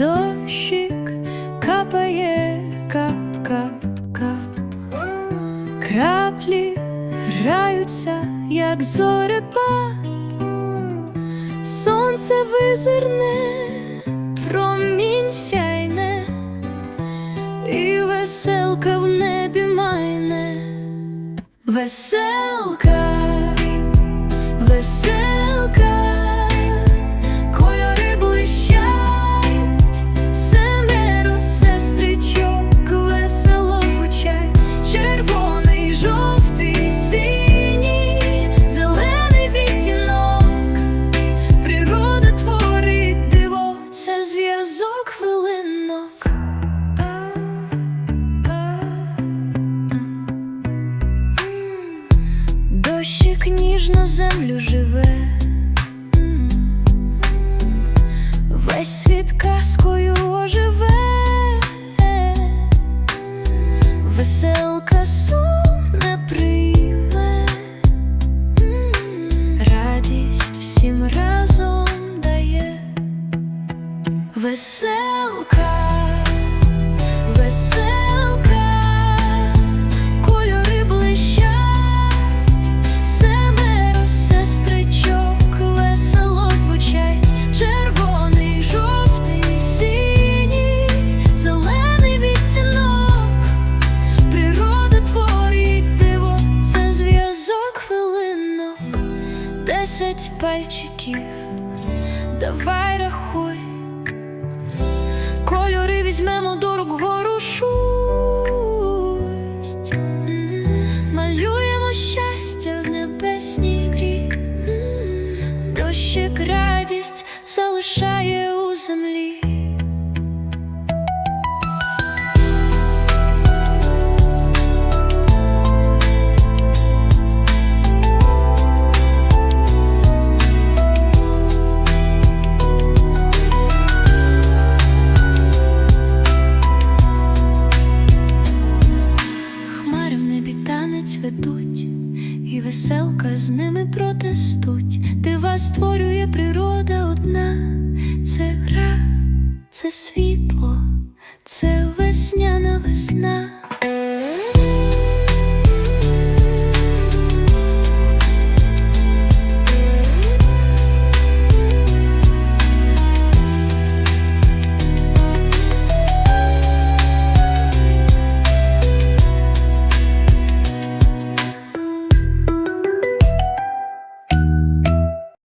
Дощик капає кап-кап-кап Краплі граються, як зорепад Сонце визирне, промінь сяйне, і веселка в небі майне, веселка, веселка, ніжно землю живе, весь світ казкою оживе, веселка сум прийме, радість всім разом дає. Веселка, десять пальчиків, давай рахуй. Кольори візьмемо до рук гору Малюємо щастя в небесній грі. Дощик радість залишає у землі веселка, з ними протестуть, дива створює природа одна, це гра, це світло, це весняна весна.